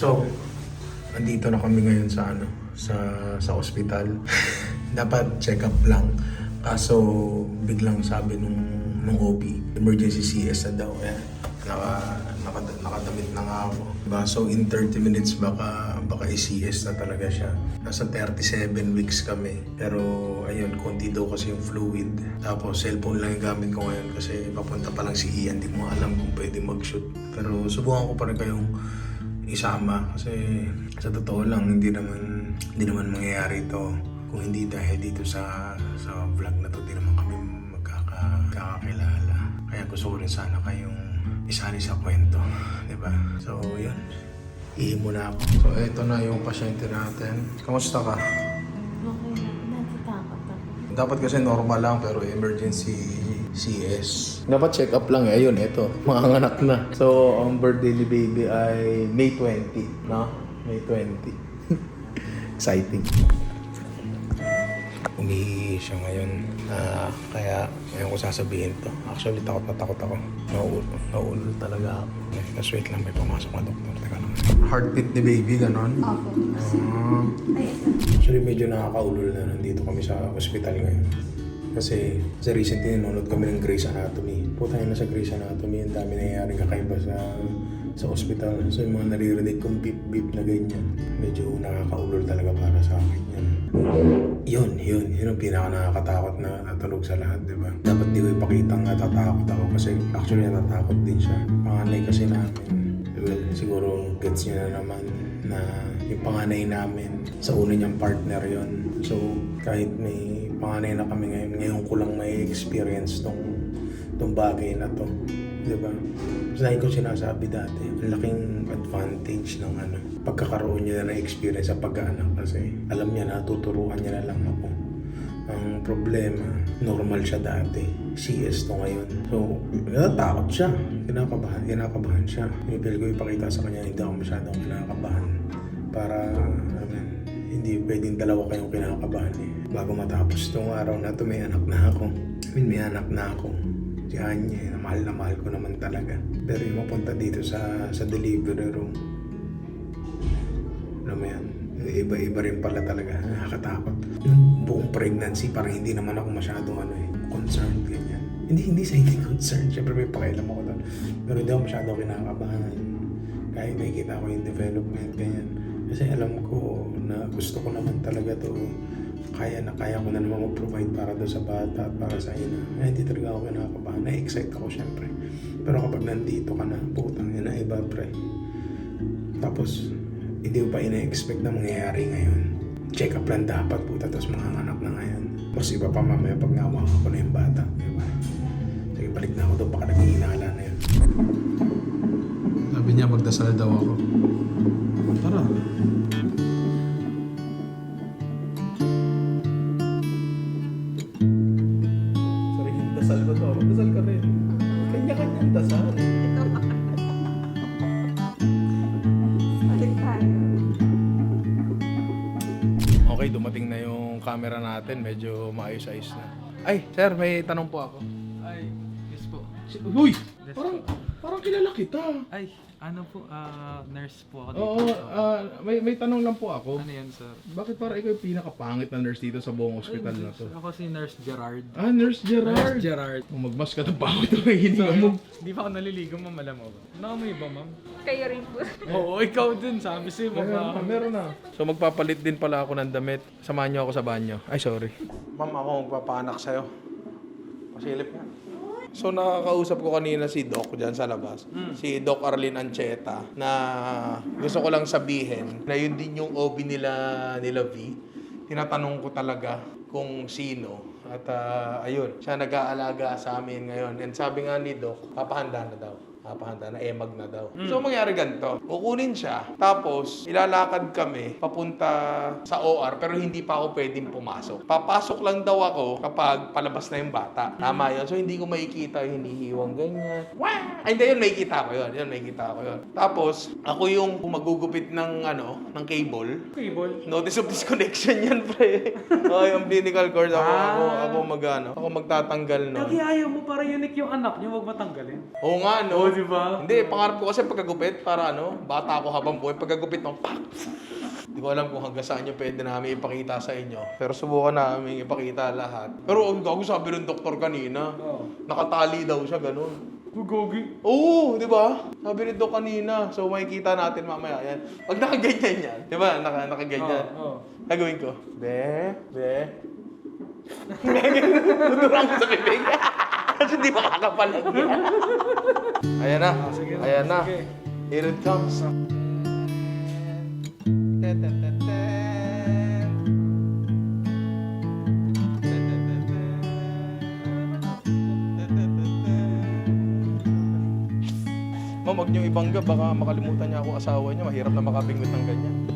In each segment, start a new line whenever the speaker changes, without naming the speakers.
So, andito na kami ngayon sa ano, sa sa ospital. Dapat check up lang. Kaso biglang sabi nung nung OB, emergency CS na daw. Eh, naka, naka, nakadamit na nga ako. Diba? So in 30 minutes baka baka i-CS na talaga siya. Nasa 37 weeks kami. Pero ayun, konti daw kasi yung fluid. Tapos cellphone lang yung gamit ko ngayon kasi papunta pa lang si Ian. Di mo alam kung pwede mag-shoot. Pero subukan ko pa rin kayong isama. Kasi sa totoo lang hindi naman hindi naman mangyayari ito. Kung hindi dahil dito sa sa vlog na to di naman kami magkaka, magkakakilala. Kaya gusto ko rin sana kayong isali sa kwento di ba? So yun. Ihi muna ako. So eto na yung pasyente natin. Kamusta ka?
Okay na, natatakot ako.
Dapat kasi normal lang pero emergency CS. Dapat check up lang eh. Ayun, ito. Mga anak na. So, ang birthday ni baby ay May 20. No? May 20. Exciting. Umihi siya ngayon. Ah, kaya ngayon ko sasabihin to. Actually, takot na takot ako. Nauulo. Nauulo talaga ako. Tapos wait lang, may pumasok na doktor. Teka lang. Heartbeat ni baby, ganon?
Opo. Ito.
Actually, medyo nakakaulol na nandito kami sa ospital ngayon. Kasi sa recently, nanonood kami ng Grey's Anatomy. Puta na sa Grey's Anatomy, ang dami nangyayari kakaiba sa sa ospital. So yung mga naririnig kong beep-beep na ganyan, medyo nakakaulol talaga para sa akin yan. Yun, yun. Yun ang pinaka nakakatakot na natunog sa lahat, di ba? Dapat di ko ipakita nga natatakot ako kasi actually natatakot din siya. Panganay kasi namin. Well, siguro gets niya na naman na yung panganay namin sa una niyang partner yon So, kahit may panganay na kami ngayon, ngayon ko lang may experience tong, tong bagay na to. Di ba? Kasi lagi ko sinasabi dati, ang laking advantage ng ano, pagkakaroon niya na ng experience sa pag-anak kasi alam niya na, tuturuan niya na lang ako. Ang problema, normal siya dati. CS to ngayon. So, natatakot siya. Kinakabahan, kinakabahan siya. Pinipil ko ipakita sa kanya, hindi ako masyadong kinakabahan. Para, yun, hindi pwedeng dalawa kayong kinakabahan eh. Bago matapos itong araw na to, may anak na ako. I mean, may anak na ako. Si Anya, eh, mahal na mahal ko naman talaga. Pero yung mapunta dito sa sa delivery room, alam mo yan, iba-iba rin pala talaga. Nakakatakot. Yung buong pregnancy, parang hindi naman ako masyadong ano eh, concerned ganyan. Hindi, hindi sa hindi concerned. Siyempre may pakialam ako doon. Pero hindi ako masyadong kinakabahan. Kahit nakikita ko yung development, ganyan. Kasi alam ko na gusto ko naman talaga to kaya na kaya ko na naman mag-provide para doon sa bata at para sa ina. Ay, hindi talaga ako kinakabahan. Na-excite ako syempre. Pero kapag nandito ka na, putang ina, iba pre. Tapos, hindi mo pa ina-expect na mangyayari ngayon. Check up lang dapat puta, tapos mga anak na ngayon. Mas iba pa mamaya pag nawa ko na yung bata. Diba? Sige, balik na ako doon, baka naghihinala na yun. Sabi niya, magdasal daw ako. Tara. Sariling dasal ko to. Magdasal ka rin. Kanya-kanyang dasal. Okay, dumating na yung camera natin. Medyo maayos-ayos na. Ay, sir, may tanong po ako.
Ay, yes po.
Uy!
Yes
Parang,
po.
parang kilala kita.
Ay, ano po, ah, nurse po ako dito.
Oo, ah, may, may tanong lang po ako.
ano yan, sir?
Bakit parang ikaw yung pinakapangit na nurse dito sa buong ospital na to?
Ako si Nurse Gerard.
Ah, Nurse Gerard!
Nurse Gerard.
Kung magmas ka ng pangit na hininga mo.
Di ba ako naliligo, ma'am? Alam mo ba? Naamoy ba, ma'am?
Kayo rin po.
Oo, ikaw din. Sabi sa'yo,
Meron na,
ma'am.
meron na. So magpapalit din pala ako ng damit. Samahan niyo ako sa banyo. Ay, sorry. Ma'am, ako magpapaanak sa'yo. Pasilip nga. So nakakausap ko kanina si Doc dyan sa labas. Si Doc Arlene Ancheta na gusto ko lang sabihin na yun din yung OB nila, nila V. Tinatanong ko talaga kung sino. At ah, ayun, siya nag-aalaga sa amin ngayon. And sabi nga ni Doc, papahanda na daw. Papahanda na, emag na daw. So mangyari ganito, kukunin siya, tapos ilalakad kami papunta sa OR pero hindi pa ako pwedeng pumasok. Papasok lang daw ako kapag palabas na yung bata. Tama yun. So hindi ko makikita yung hinihiwang ganyan. Wah! Ay, hindi yun, makikita ko yun. Yun, makikita ko yun. Tapos, ako yung magugupit ng, ano, ng cable.
Cable.
Notice of disconnection yan, pre. oh, yung umbilical cord. Ako,
Ah.
ako, ako mag, ano, ako magtatanggal nun.
Lagi ayaw mo para unique yung anak niyo, wag matanggalin.
Oo nga, no.
Di ba?
Hindi, pangarap ko kasi pagkagupit, para ano, bata ako habang buhay, pagkagupit mo, pak! Hindi ko alam kung hanggang saan yung pwede namin ipakita sa inyo. Pero subukan namin ipakita lahat. Pero ang gago sabi ng doktor kanina,
Oo.
nakatali daw siya, ganun.
Gugogi.
Oo, di ba? Sabi nito kanina. So makikita natin mamaya. Yan. Pag nakaganyan yan, di ba? Naka, nakaganyan.
Oo.
Gagawin ko. Be, be. Tuturang ko sa bibig. Kasi di makakapalag yan. Ayan na.
Ah,
Ayan na. Here it comes. Ma'am, huwag niyo ibangga. Baka makalimutan niya ako asawa niya. Mahirap na makabingwit ng ganyan.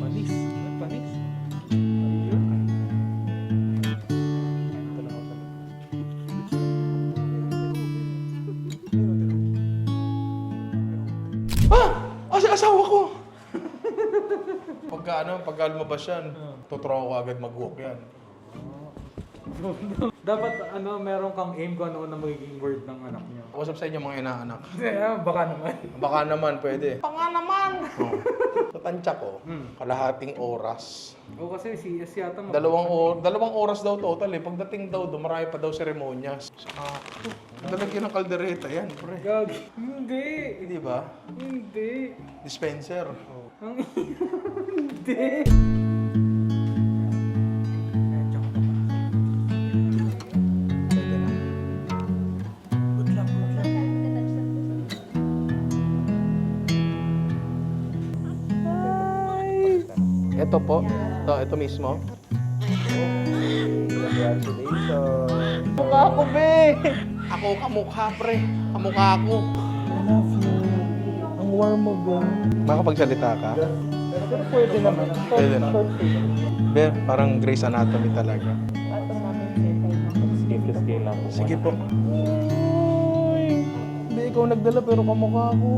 Pagka ano, pagka lumabas yan, tuturo ko agad mag-walk yan.
Dapat ano, meron kang aim kung ano na magiging word ng anak niya.
Usap sa inyo mga inaanak.
Yeah, baka naman.
Baka naman pwede. Baka naman! Oh. Sa tansya ko,
Hmm.
kalahating oras.
O kasi si S yata mag-
Dalawang, or, dalawang oras daw total eh. Pagdating daw doon, marami pa daw seremonyas. Ah, dalagyan ng kaldereta yan, pre.
Gagi. Hindi.
Di ba?
Hindi.
Dispenser.
Ang Hindi.
Ito po. Ito, ito mismo. Congratulations. Mukha ko, be! Ako kamukha, pre. Kamukha ako. I love you. Ang warm mo, be. Makapagsalita ka?
Pero pwede naman.
Pwede na. Be, parang Grey's Anatomy talaga.
To scale lang.
Sige po. Uy! Hindi ikaw nagdala pero kamukha ako.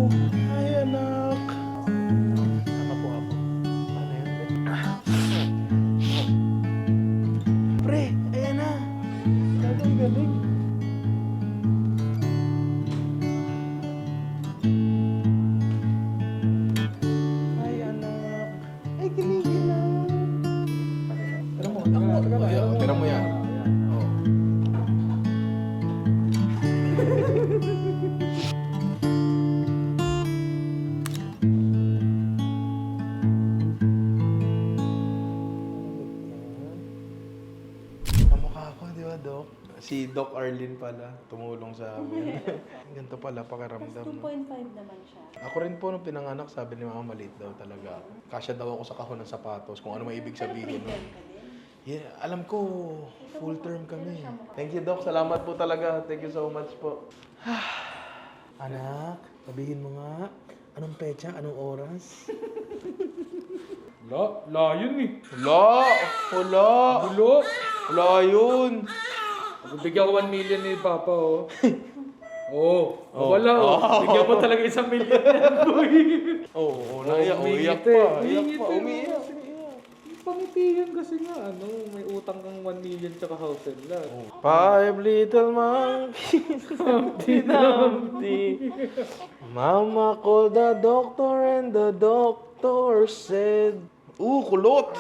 Doc Arlene pala, tumulong sa amin. Ganito pala, pakiramdam. no?
2.5 naman siya.
Ako rin po nung pinanganak, sabi ni mama, maliit daw talaga. Kasya daw ako sa kahon ng sapatos, kung ano may ibig sabihin. No? Yeah, alam ko, full term kami. Thank you, Doc. Salamat po talaga. Thank you so much po. Anak, sabihin mo nga, anong petsa, anong oras?
La, la yun eh.
Wala! Wala! Wala yun!
Bigyan ko 1 million ni Papa oh. Oo.
Oh.
Wala oh.
Oh.
Bigyan mo talaga isang million yan, boy.
Oo, oh, naiyak. Oh, iyak pa.
eh.
Iyak
Umingit
pa.
eh,
Umiiyak.
Pangiti yan kasi nga, ano, may utang kang 1 million tsaka house and lot.
Five little monkeys, Humpty Dumpty. Mama called the doctor and the doctor said, Ooh, kulot!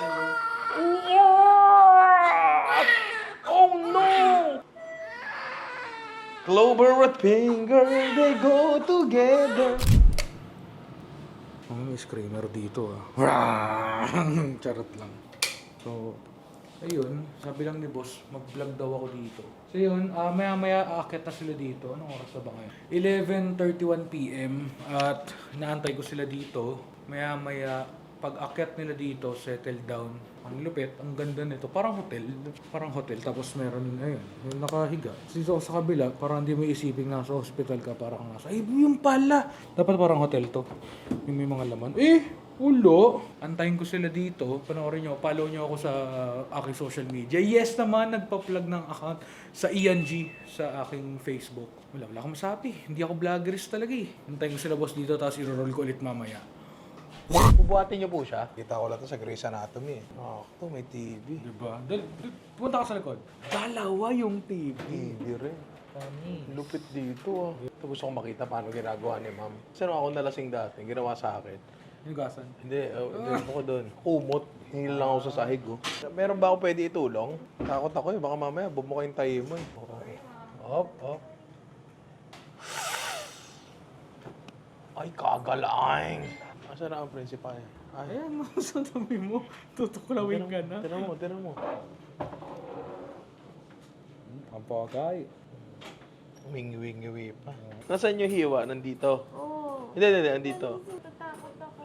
Oh no! Clover with finger, they go together.
Ang screamer dito ah. Charot lang. So, ayun, sabi lang ni boss, mag-vlog daw ako dito. So yun, ah, maya-maya aakyat na sila dito. Anong oras na ba ngayon? 11.31pm at naantay ko sila dito. Maya-maya, pag akyat nila dito, settle down. Ang lupit, ang ganda nito. Parang hotel. Parang hotel. Tapos meron, ayun, nakahiga. Dito sa kabila, parang hindi mo isipin nasa hospital ka. Parang nasa, ay, yung pala. Dapat parang hotel to. Yung may mga laman. Eh, ulo. Antayin ko sila dito. Panoorin nyo, follow nyo ako sa aking social media. Yes naman, nagpa-plug ng account sa ENG sa aking Facebook. Wala, wala akong masabi. Hindi ako vloggerist talaga eh. Antayin ko sila boss dito, tapos i-roll ko ulit mamaya.
Bubuhatin niyo po siya? Kita ko lang to sa Grey's Anatomy. Oh, to may TV.
Diba? Dal, dal- punta ka sa likod. Dalawa yung TV.
TV rin. Lupit dito ah. Ito gusto ko makita paano ginagawa ni ma'am. Kasi nung ako nalasing dati, ginawa sa akin.
Hinugasan.
Hindi, uh, hindi ako doon. Kumot. Hingi lang ako sa sahig oh. Meron ba ako pwede itulong? Takot ako eh. Baka mamaya bumuka yung tayo mo eh. Up, up. Ay, kagalang. Asa na ang principal? Ay,
Ayan, sa tabi mo. Tutuklawin ka na.
tinan mo, tinan mo.
Ang pagay.
Wingi-wingi pa. Nasaan yung hiwa? Nandito?
Oo.
Hindi, hindi, hindi. Nandito.
Natatakot ako.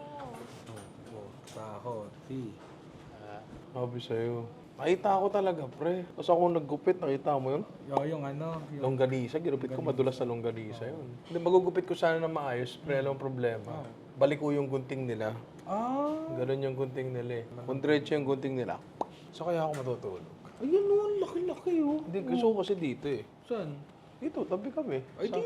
Oh, tahot. Si.
Ah, Sabi sa'yo. Nakita ko talaga, pre. Tapos ako naggupit, nakita mo yun?
Yo, yung ano, yung...
Longganisa, ginupit ko madulas sa longganisa yun. Hindi, magugupit ko sana na maayos, pre, alam ang problema. Balik ko yung gunting nila.
Ah!
Ganun yung gunting nila eh. Kung diretso yung gunting nila, so kaya ako matutulog.
Ayun ang laki-laki oh.
Hindi, gusto ko kasi dito eh.
Saan?
Dito, tabi kami.
Ay
Sa-
di,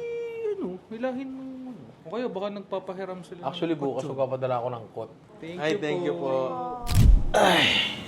ano, hilahin mo ano. O kaya baka nagpapahiram sila. ng
Actually, bukas
kutso.
magpapadala ako ng kot.
Thank
Ay,
you
thank
po.
you po.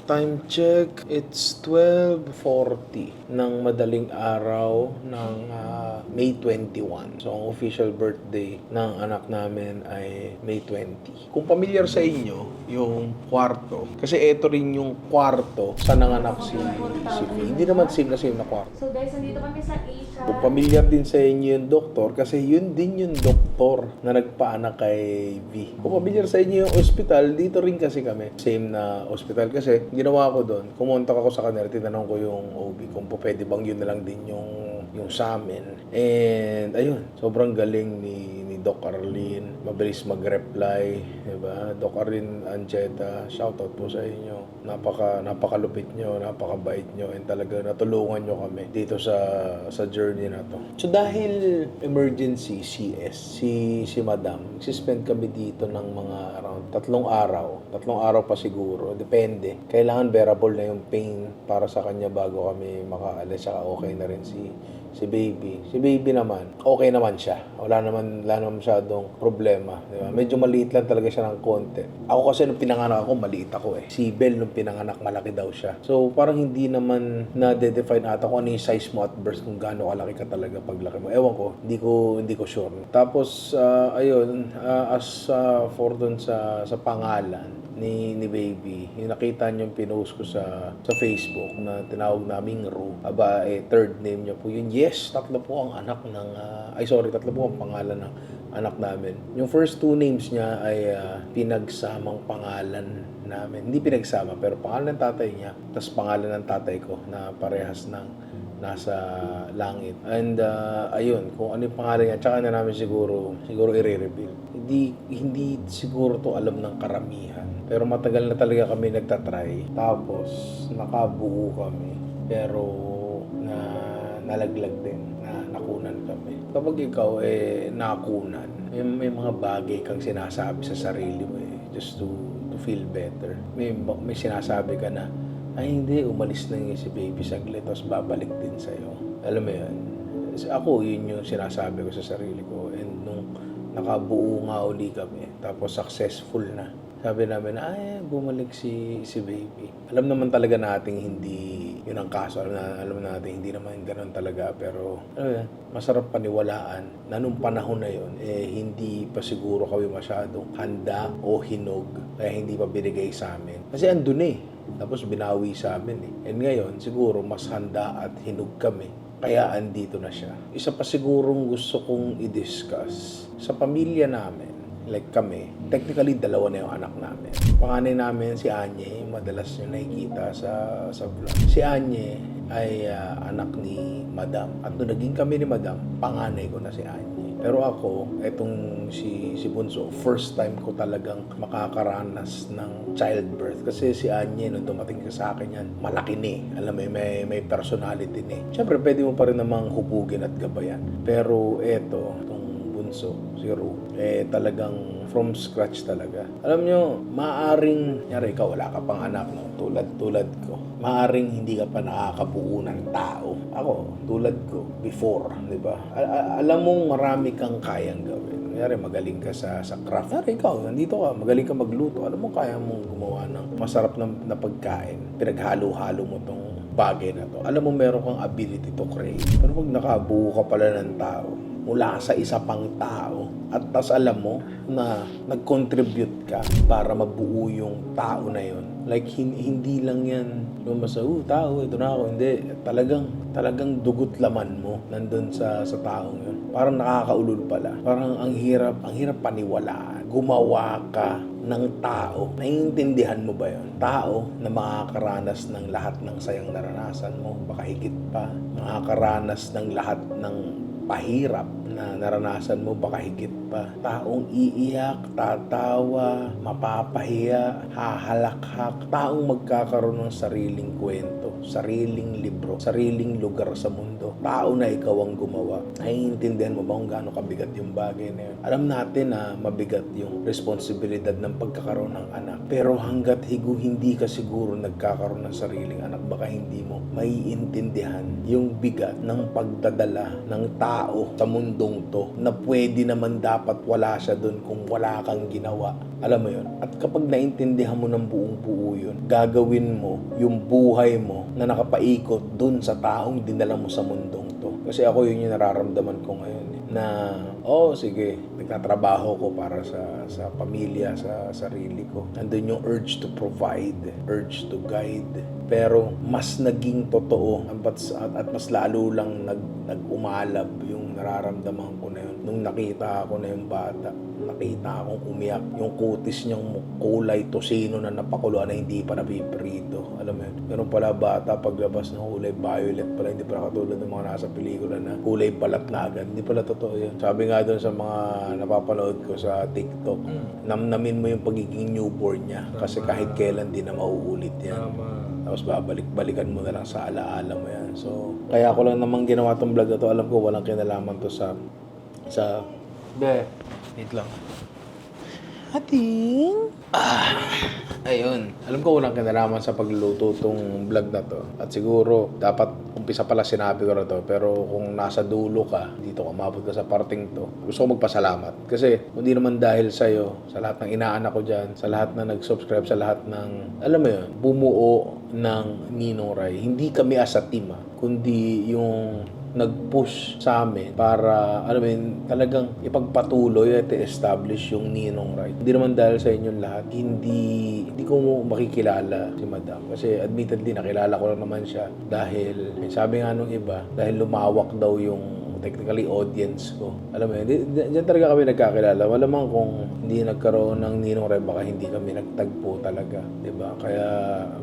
Time check, it's 12.40 ng madaling araw ng ah, May 21. So, ang official birthday ng anak namin ay May 20. Kung familiar sa inyo yung kwarto, kasi ito rin yung kwarto sa nanganak si, si V. Hindi naman same na same na kwarto.
So guys, nandito kami sa Asia.
Kung familiar din sa inyo yung doktor, kasi yun din yung doktor na nagpaanak kay V. Kung familiar sa inyo yung ospital, dito rin kasi kami. Same na ospital kasi ginawa ko doon. Kumontak ako sa kanila, tinanong ko yung OB kung pwede bang yun na lang din yung yung sa amin. And ayun, sobrang galing ni Doc Arlene. Mabilis mag-reply, 'di ba? Doc Arlene Ancheta, shoutout po sa inyo. Napaka napakalupit nyo, napakabait nyo and talaga natulungan nyo kami dito sa sa journey na to. So dahil emergency CS si si Madam, suspend kami dito ng mga around tatlong araw. Tatlong araw pa siguro, depende. Kailangan bearable na yung pain para sa kanya bago kami makaalis. Saka okay na rin si si baby. Si baby naman, okay naman siya. Wala naman, wala naman masyadong problema. Di ba? Medyo maliit lang talaga siya ng konti. Ako kasi nung pinanganak ako, maliit ako eh. Si Bell nung pinanganak, malaki daw siya. So parang hindi naman na-define ata kung ano yung size mo at birth, kung gaano kalaki ka talaga paglaki mo. Ewan ko, hindi ko, hindi ko sure. Tapos, ah, ayun, ah, as ah, for dun sa, sa pangalan, ni ni baby yung nakita niyo yung pinost ko sa sa Facebook na tinawag naming Ru aba eh third name niya po yun yes tatlo po ang anak ng ah, ay sorry tatlo po ang pangalan ng anak namin yung first two names niya ay ah, pinagsamang pangalan namin hindi pinagsama pero pangalan ng tatay niya tapos pangalan ng tatay ko na parehas ng nasa langit. And uh, ayun, kung ano yung pangalan niya, tsaka na namin siguro, siguro i-reveal. Hindi, hindi siguro to alam ng karamihan. Pero matagal na talaga kami nagtatry. Tapos, nakabuo kami. Pero, nalaglag din, na nakunan kami. Kapag ikaw, eh, nakunan, may, may mga bagay kang sinasabi sa sarili mo eh, just to, to feel better. May, may sinasabi ka na, ay hindi, umalis na yung si baby saglit, tapos babalik din sa'yo. Alam mo yun? Ako, yun yung sinasabi ko sa sarili ko. And nung nakabuo nga uli kami, tapos successful na, sabi namin, ay, bumalik si si baby. Alam naman talaga nating hindi, yun ang kaso, na, alam natin hindi naman ganun talaga, pero yun, masarap paniwalaan na nung panahon na yun, eh, hindi pa siguro kami masyadong handa o hinog, kaya hindi pa binigay sa amin. Kasi andun eh, tapos binawi sa amin eh. And ngayon, siguro mas handa at hinog kami. Kaya andito na siya. Isa pa sigurong gusto kong i-discuss. Sa pamilya namin, like kami, technically dalawa na yung anak namin. Panganay namin si Anye, madalas nyo nakikita sa, sa vlog. Si Anye ay ah, anak ni Madam. At nung naging kami ni Madam, panganay ko na si Anye. Pero ako, etong si, si Bunso, first time ko talagang makakaranas ng childbirth. Kasi si Anye, nung dumating ka sa akin yan, malaki ni. Alam mo, may, may personality ni. Siyempre, pwede mo pa rin namang hubugin at gabayan. Pero eto, Bunso, si eh talagang from scratch talaga. Alam nyo, maaring, nyari ikaw, wala ka pang anak, no? tulad tulad ko. Maaring hindi ka pa nakakabuo ng tao. Ako, tulad ko, before, di ba? A- a- alam mong marami kang kayang gawin. Kanyari, magaling ka sa, sa craft. Kanyari, ikaw, nandito ka, magaling ka magluto. Alam mo, kaya mong gumawa ng masarap na, na pagkain. Pinaghalo-halo mo tong bagay na to. Alam mo, meron kang ability to create. Pero pag nakabuo ka pala ng tao, mula sa isa pang tao. At tas alam mo na nag-contribute ka para mabuo yung tao na yon like hin- hindi lang yan basta oh tao ito na ako. Hindi talagang talagang dugot laman mo nandun sa sa taong yun. Parang nakakaulol pala. Parang ang hirap ang hirap paniwalaan. Gumawa ka ng tao. Naiintindihan mo ba yon? Tao na makakaranas ng lahat ng sayang naranasan mo, baka higit pa. Makakaranas ng lahat ng pahirap na naranasan mo baka higit pa. Taong iiyak, tatawa, mapapahiya, hahalakhak. Taong magkakaroon ng sariling kwento, sariling libro, sariling lugar sa mundo. Tao na ikaw ang gumawa. Naiintindihan mo ba kung gaano kabigat yung bagay na yun? Alam natin na mabigat yung responsibilidad ng pagkakaroon ng anak. Pero hanggat higo hindi ka siguro nagkakaroon ng sariling anak, baka hindi mo maiintindihan yung bigat ng pagdadala ng tao sa mundong to na pwede naman dapat wala siya doon kung wala kang ginawa. Alam mo yun? At kapag naintindihan mo ng buong buo yun, gagawin mo yung buhay mo na nakapaikot doon sa taong dinala mo sa mundong to. Kasi ako yun yung nararamdaman ko ngayon. eh, Na, oh sige, nagtatrabaho ko para sa sa pamilya, sa sarili ko. Nandun yung urge to provide, urge to guide. Pero mas naging totoo at, at mas lalo lang nag, nag-umalab yung nararamdaman ko na yun. Nung nakita ko na yung bata, nakita akong umiyak. Yung kutis niyang kulay tosino na napakuluan na hindi pa napiprito. Alam mo yun? Meron pala bata paglabas ng kulay violet pala. Hindi pala katulad ng mga nasa pelikula na kulay balat na agad. Hindi pala totoo yun. Sabi nga doon sa mga napapanood ko sa TikTok, namnamin mo yung pagiging newborn niya. Kasi kahit kailan di na mauulit yan.
Tama.
Tapos babalik-balikan mo na lang sa alaala mo yan. So, kaya ko lang naman ginawa tong vlog na to. Alam ko walang kinalaman to sa sa
Be, wait lang.
ating ah, ayun. Alam ko walang kinalaman sa pagluluto tong vlog na to. At siguro dapat umpisa pala sinabi ko na to. Pero kung nasa dulo ka, dito ka umabot ka sa parting to, gusto ko magpasalamat. Kasi hindi naman dahil sa'yo, sa lahat ng inaanak ko dyan, sa lahat na nag-subscribe, sa lahat ng, alam mo yun, bumuo ng Ninong Rai. Hindi kami as a team ah, kundi yung nag-push sa amin para, alam mo yun, talagang ipagpatuloy at i-establish yung Ninong Right. Hindi naman dahil sa inyong lahat, hindi, hindi ko mo makikilala si Madam. Kasi admittedly, nakilala ko lang naman siya dahil, sabi nga nung iba, dahil lumawak daw yung technically audience ko. Alam mo yun, di- di- diyan talaga kami nagkakilala. Malamang kung hindi nagkaroon ng Ninong Ray, baka hindi kami nagtagpo talaga. 'di ba Kaya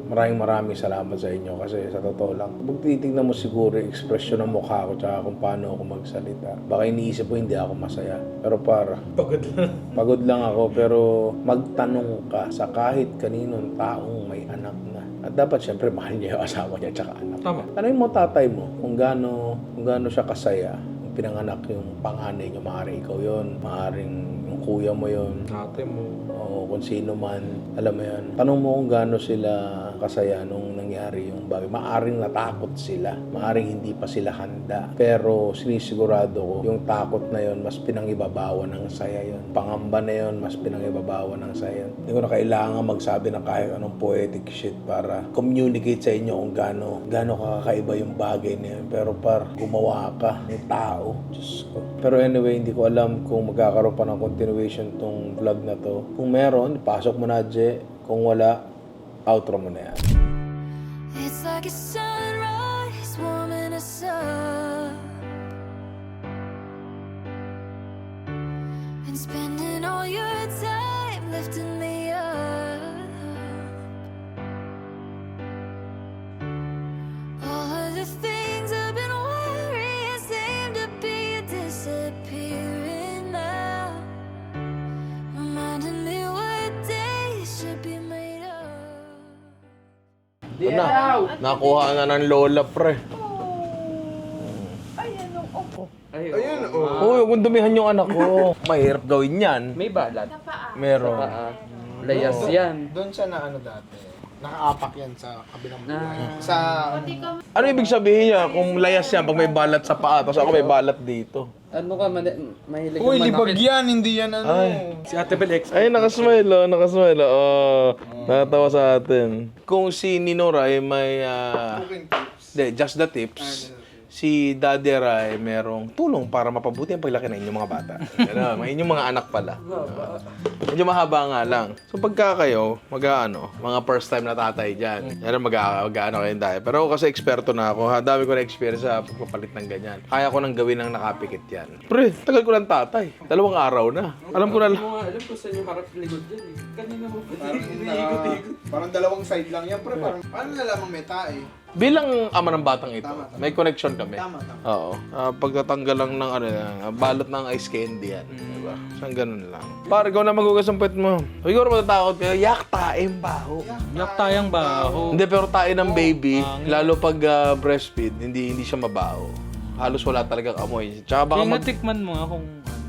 maraming maraming salamat sa inyo kasi sa totoo lang, kung titignan mo siguro yung ekspresyon ng mukha ko tsaka kung paano ako magsalita, baka iniisip ko hindi ako masaya. Pero para,
Pagod lang.
pagod lang ako pero magtanong ka sa kahit kaninong taong may anak na. At dapat syempre mahal niya yung asawa niya tsaka anak.
Tama.
Ano mo tatay mo kung gaano kung gaano siya kasaya yung pinanganak yung panganay niyo maaari ikaw yon maaring yung kuya mo yon
Ate mo.
Kung sino man alam mo yan tanong mo kung gaano sila kasaya nung nangyari yung bagay. Maaring natakot sila. Maaring hindi pa sila handa. Pero sinisigurado ko yung takot na yon mas pinangibabawan ng saya yon pangamba na yon mas pinangibabawan ng saya yun. hindi ko na kailangan magsabi ng kahit anong poetic shit para communicate sa inyo kung gaano gaano kakaiba yung bagay na yun. Pero par gumawa ka ng tao. Diyos ko pero anyway hindi ko alam kung magkakaroon pa ng continuation tong vlog na to. Kung meron pasok mo na Je kung wala outro mo na yan.
It's like a sunrise warming us up. And spending all your time lifting me
Ito na nakuha na ng lola pre
Ay,
Ayun, oh. kung dumihan yung anak ko. Mahirap gawin yan.
May balat.
Meron.
Ah, layas yan.
Doon siya na ano dati. Nakaapak yan sa kabilang
Na,
Sa
Ano ibig sabihin niya kung layas yan pag may balat sa paa, tapos ako may balat dito?
Ano ka, man- mahilig
Uy, libag yan, hindi yan ano.
Si Ate Bel X.
Ay, nakasmile oh, nakasmile oh. Nakatawa sa atin. Kung si Ninora ay may ah, Hindi, just the tips. Si Daddy Rai merong tulong para mapabuti ang paglaki ng inyong mga bata. Ano, mga inyong mga anak pala. Medyo mahaba nga lang. So pagka kayo, mag-ano, mga first time na tatay dyan, yan ang mag-ano kayo tayo. Pero ako kasi eksperto na ako, ha? dami ko na experience sa pagpapalit ng ganyan. Kaya ko nang gawin ng nakapikit yan. Pre, tagal ko ng tatay. Dalawang araw na. Alam ko na lang.
alam ko saan yung harap likod dyan eh. Kanina mo
Parang, naka, parang dalawang side lang yan, pre. Parang, paano nalaman may tae?
Bilang ama ng batang ito,
Tama, tama.
may connection kami.
Tama, tama.
Oo. Ah, pagtatanggal lang ng ano, ah, balot ng ice candy yan. Diba? Saan ganun lang. Pare, ikaw na magugas ang puwet mo. Siguro matatakot ka, yak taing baho.
Yak tayang baho.
Hindi, pero tayo ng baby, lalo pag ah, breastfeed, hindi hindi siya mabaho. Halos wala talagang amoy. Tsaka baka mag...
tikman mo nga kung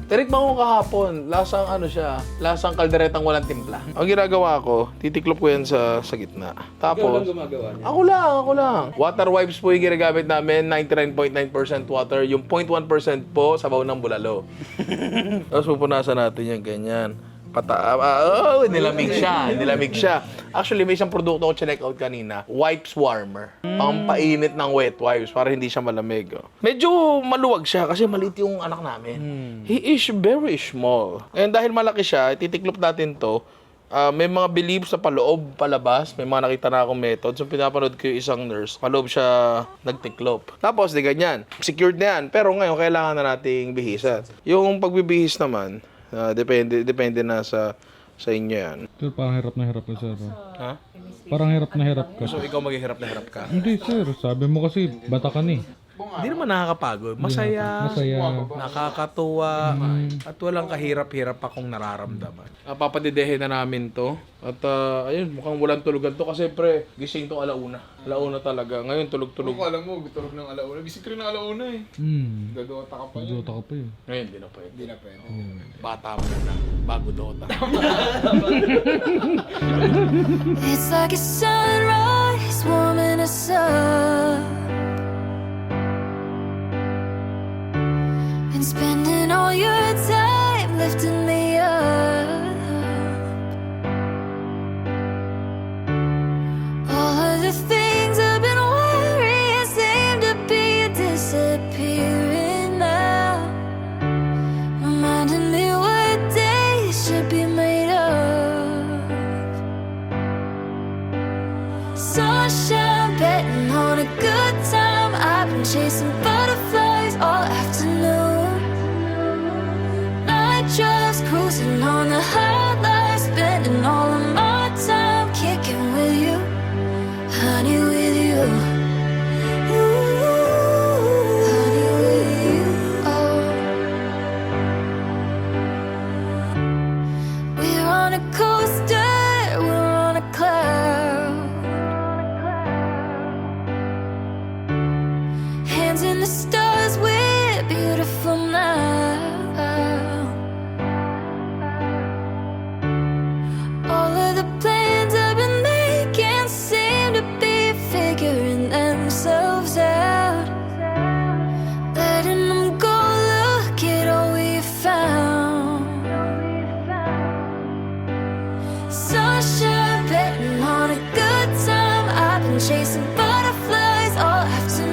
Tinikman ko kahapon, lasang ano siya, lasang kalderetang walang timpla. Ang ginagawa ko, titiklop ko yan sa, sa gitna. Tapos,
gumagawa niya.
ako lang, ako lang. Water wipes po yung ginagamit namin, 99.9% water. Yung 0.1% po, sabaw ng bulalo. Tapos pupunasan natin yan, ganyan. Pata ah, oh, nilamig siya, nilamig siya. Actually, may isang produkto ko check out kanina, wipes warmer. Pampainit ng wet wipes para hindi siya malamig. oh. Medyo maluwag siya kasi maliit yung anak namin. He is very small. And dahil malaki siya, titiklop natin to. Ah, may mga beliefs sa paloob, palabas. May mga nakita na akong method. So, pinapanood ko yung isang nurse. Paloob siya nagtiklop. Tapos, di ganyan. Secured na yan. Pero ngayon, kailangan na nating bihisan. Yung pagbibihis naman, ah, depende, depende na sa sa inyo yan.
Sir, parang hirap na hirap ka, sir.
Ha?
Parang hirap na hirap ka.
So, ikaw maghihirap na hirap ka?
Hindi, sir. Sabi mo kasi, bata ka ni.
Hindi naman nakakapagod. Masaya.
Masaya.
Nakakatuwa. At walang kahirap-hirap akong nararamdaman. Uh, papadidehin na namin to. At ah, ayun, mukhang walang tulugan to. Kasi pre, gising to alauna. Alauna talaga. Ngayon tulog-tulog.
Kung alam mo, tulog ng alauna. Gising ka rin ng alauna eh.
Hmm.
Gagawata ka pa yun.
Dota ka pa eh.
Ngayon, di na pwede.
Hindi na pwede.
Bata muna. Bago Dota.
It's like a sunrise, warming us up. And spending all your time lifting